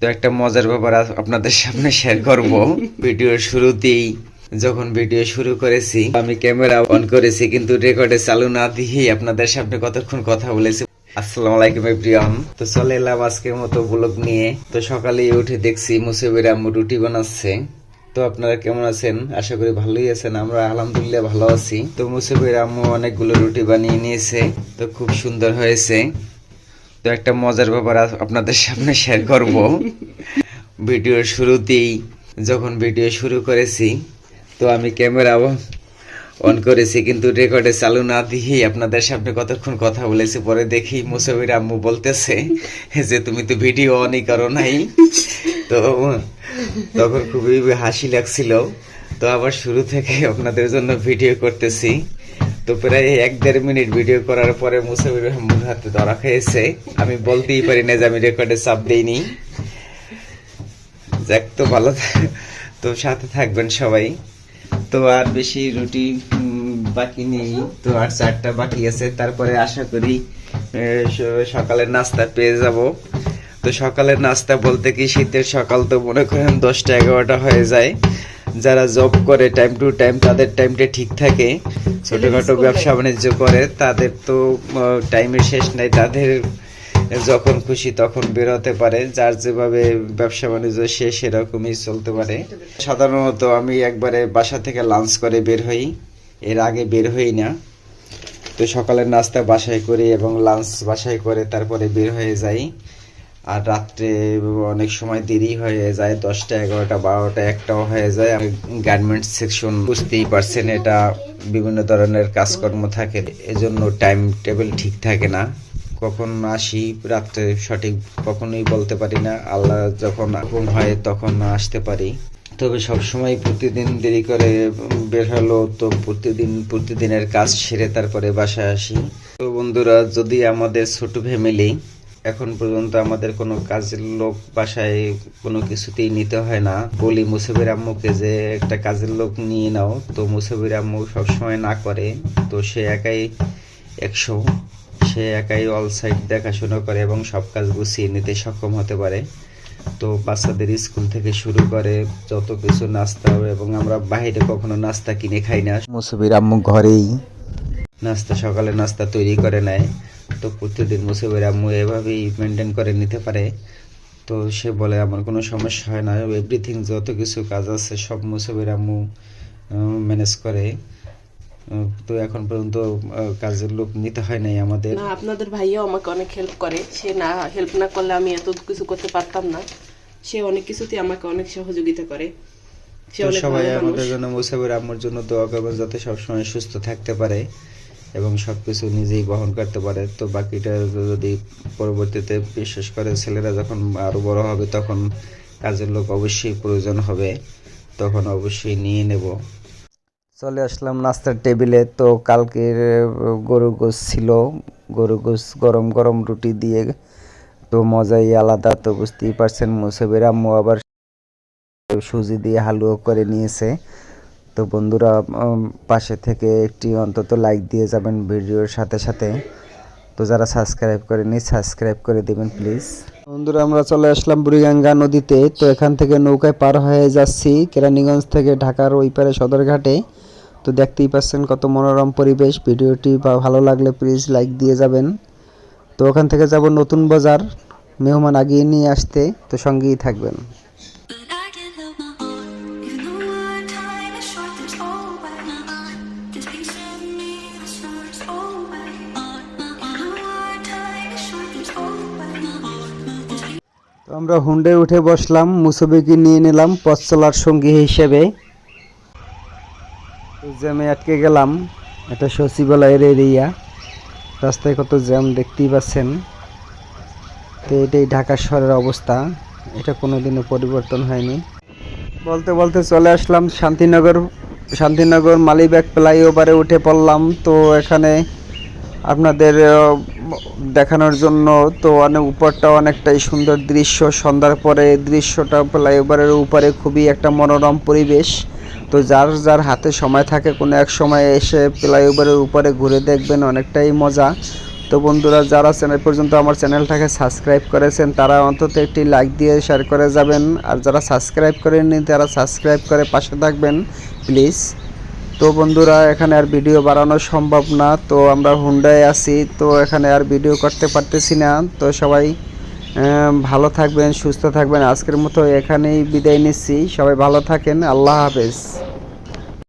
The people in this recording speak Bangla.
তো একটা মজার ব্যাপার আপনাদের সামনে শেয়ার করব। ভিডিওর শুরুতেই যখন ভিডিও শুরু করেছি, আমি ক্যামেরা অন করেছি, কিন্তু রেকর্ডে চালু না দিয়েই আপনাদের সামনে কতক্ষণ কথা বলেছি। আসসালামু আলাইকুম এভরিওয়ান তো চলে এলাম আজকের মতো ব্লগ নিয়ে। তো সকালে উঠে দেখছি মুসিবের আম্মু রুটি বানাচ্ছে। তো আপনারা কেমন আছেন? আশা করি ভালোই আছেন, আমরা আলহামদুলিল্লাহ ভালো আছি। তো মুসিবের আম্মু অনেকগুলো রুটি বানিয়ে নিয়েছে, তো খুব সুন্দর হয়েছে। তো একটা মজার ব্যাপার আপনাদের সামনে শেয়ার করব। ভিডিওর শুরুতেই যখন ভিডিও শুরু করেছি, তো আমি ক্যামেরা অন করেছি, কিন্তু রেকর্ডে চালু না দিয়েই আপনাদের সামনে কতক্ষণ কথা বলেছি, পরে দেখি মুসাফির আম্মু বলতেছে যে, তুমি তো ভিডিও অনই করো নাই। তো, তখন খুবই হাসি লাগছিল। তো আবার শুরু থেকে আপনাদের জন্য ভিডিও করতেছি। তো প্রায় এক দেড় মিনিট ভিডিও করার পরে মুসাফির আম্মুর হাতে ধরা খেয়েছে। আমি বলতেই পারি না যে আমি রেকর্ডে চাপ দেইনি। যাক, তো ভালো তো সাথে থাকবেন সবাই। তো আর বেশি রুটি বাকি নেই। তো আর চারটা বাকি আছে। তারপরে আশা করি সকালের নাস্তা পেয়ে যাব। তো সকালের নাস্তা বলতে কি শীতের সকাল তো মনে করেন দশটা এগারোটা হয়ে যায়। যারা জব করে টাইম টু টাইম তাদের টাইমটা ঠিক থাকে। ছোটখাটো ব্যবসা বাণিজ্য করে তাদের তো টাইমের শেষ নাই। তাদের যখন খুশি তখন বেরোতে পারে। যার যেভাবে ব্যবসা বাণিজ্য সে সেরকমই চলতে পারে। সাধারণত আমি একবারে বাসা থেকে লাঞ্চ করে বের হই। এর আগে বের হই না। তো সকালের নাস্তা বাসায় করি এবং লাঞ্চ বাসায় করে তারপরে বের হয়ে যাই। আর রাত্রে অনেক সময় দেরি হয়ে যায়, দশটা, এগারোটা, বারোটা, একটাও হয়ে যায়। আমি গার্মেন্টস সেকশন বুঝতেই পারছেন, এটা বিভিন্ন ধরনের কাজকর্ম থাকে, এজন্য টাইম টেবিল ঠিক থাকে না। কখন আসি রাত্রে সঠিক কখনোই বলতে পারি না, আল্লাহ যখন হুকুম হয় তখন আসতে পারি। তবে সবসময় প্রতিদিন দেরি করে বের হলো, তো প্রতিদিন, প্রতিদিনের কাজ সেরে তারপরে বাসায় আসি। তো বন্ধুরা, যদি আমাদের ছোট ফ্যামিলি এখন পর্যন্ত আমাদের কোনো কাজের লোক বাসায় কোনো কিছুতেই নিতে হয় না। বলি মুসাফির আম্মুকে যে একটা কাজের লোক নিয়ে নাও। তো মুসাফির আম্মু সবসময় না করে। তো সে একাই একশো। সে একাই অল সাইড দেখাশোনা করে এবং সব কাজ গুছিয়ে নিতে সক্ষম হতে পারে। তো বাচ্চাদের স্কুল থেকে শুরু করে যত কিছু নাস্তা হবে এবং আমরা বাইরে কখনো নাস্তা কিনে খাই না। মুসাফির আম্মু ঘরেই নাস্তা সকালে নাস্তা তৈরি করে নেয়। তো প্রতিদিন মুসাফির আম্মু এভাবেই মেনটেন করে নিতে পারে। তো সে বলে আমার কোনো সমস্যা হয় না এভরিথিং যত কিছু কাজ আছে সব মুসাফির আম্মু ম্যানেজ করে। তো এখন পর্যন্ত কাজের লোক নিতে হয় নাই আমাদের। না আপনাদের ভাইয়াও আমাকে অনেক হেল্প করে। সে না হেল্প না করলে আমি এত কিছু করতে পারতাম না। সে অনেক কিছুতে আমাকে অনেক সহযোগিতা করে। সবাই আমাদের। জন্য মুসাফির আম্মুর জন্য দোয়া করবেন যাতে সবসময় সুস্থ থাকতে পারে। এবং সবকিছু নিজেই বহন করতে পারে। তো বাকিটা যদি পরবর্তীতে বিশেষ করে ছেলেরা যখন আরও বড় হবে তখন কাজের লোক অবশ্যই প্রয়োজন হবে। তখন অবশ্যই নিয়ে নেব। চলে আসলাম নাস্তার টেবিলে। তো কালকের গরু গোস ছিল। গরু গোস গরম গরম রুটি দিয়ে তো মজাই আলাদা। তো বুঝতেই পারছেন মুসাফির আম্মু আবার সুজি দিয়ে হালুয়া করে নিয়েছে। তো বন্ধুরা পাশে থেকে একটি অন্তত লাইক দিয়ে যাবেন ভিডিওর সাথে সাথে। তো যারা সাবস্ক্রাইব করেনি সাবস্ক্রাইব করে দেবেন প্লিজ বন্ধুরা, আমরা চলে আসলাম বুড়িগঙ্গা নদীতে। তো এখান থেকে নৌকায় পার হয়ে যাচ্ছি কেরানীগঞ্জ থেকে ঢাকার ওই পারে সদরঘাটে। তো দেখতেই পাচ্ছেন কত মনোরম পরিবেশ। ভিডিওটি বা ভালো লাগলে প্লিজ লাইক দিয়ে যাবেন। তো ওখান থেকে যাব নতুন বাজার। মেহমান আগিয়ে নিয়ে আসতে। তো সঙ্গেই থাকবেন। তো আমরা হুন্ডে উঠে বসলাম মুসবিকে নিয়ে নিলাম পথ চলার সঙ্গী হিসেবে। জ্যামে আটকে গেলাম, এটা সচিবালয়ের এরিয়া। রাস্তায় কত জ্যাম দেখতেই পাচ্ছেন। তো এটাই ঢাকা শহরের অবস্থা, এটা কোনোদিনও পরিবর্তন হয়নি। বলতে বলতে চলে আসলাম শান্তিনগর শান্তিনগর মালিবাগ ফ্লাইওভারে উঠে পড়লাম। তো এখানে আপনাদের দেখানোর জন্য তো অনেক উপরটা অনেকটাই সুন্দর দৃশ্য। সন্ধ্যার পরে দৃশ্যটা ফ্লাইওভারের উপরে খুবই একটা মনোরম পরিবেশ। তো যার যার হাতে সময় থাকে, কোনো এক সময় এসে ফ্লাইওভারের উপরে ঘুরে দেখবেন, অনেকটাই মজা। তো বন্ধুরা, যারা চ্যানেল পর্যন্ত আমার চ্যানেলটাকে সাবস্ক্রাইব করেছেন, তারা অন্তত একটি লাইক দিয়ে শেয়ার করে যাবেন। আর যারা সাবস্ক্রাইব করেননি, তারা সাবস্ক্রাইব করে পাশে থাকবেন প্লিজ তো বন্ধুরা, এখানে আর ভিডিও বাড়ানো সম্ভব না। তো আমরা হুন্ডায় আছি, তো এখানে আর ভিডিও করতে পারতেছি না। তো সবাই ভালো থাকবেন, সুস্থ থাকবেন। আজকের মতো এখানেই বিদায় নিচ্ছি। সবাই ভালো থাকেন। আল্লাহ হাফেজ।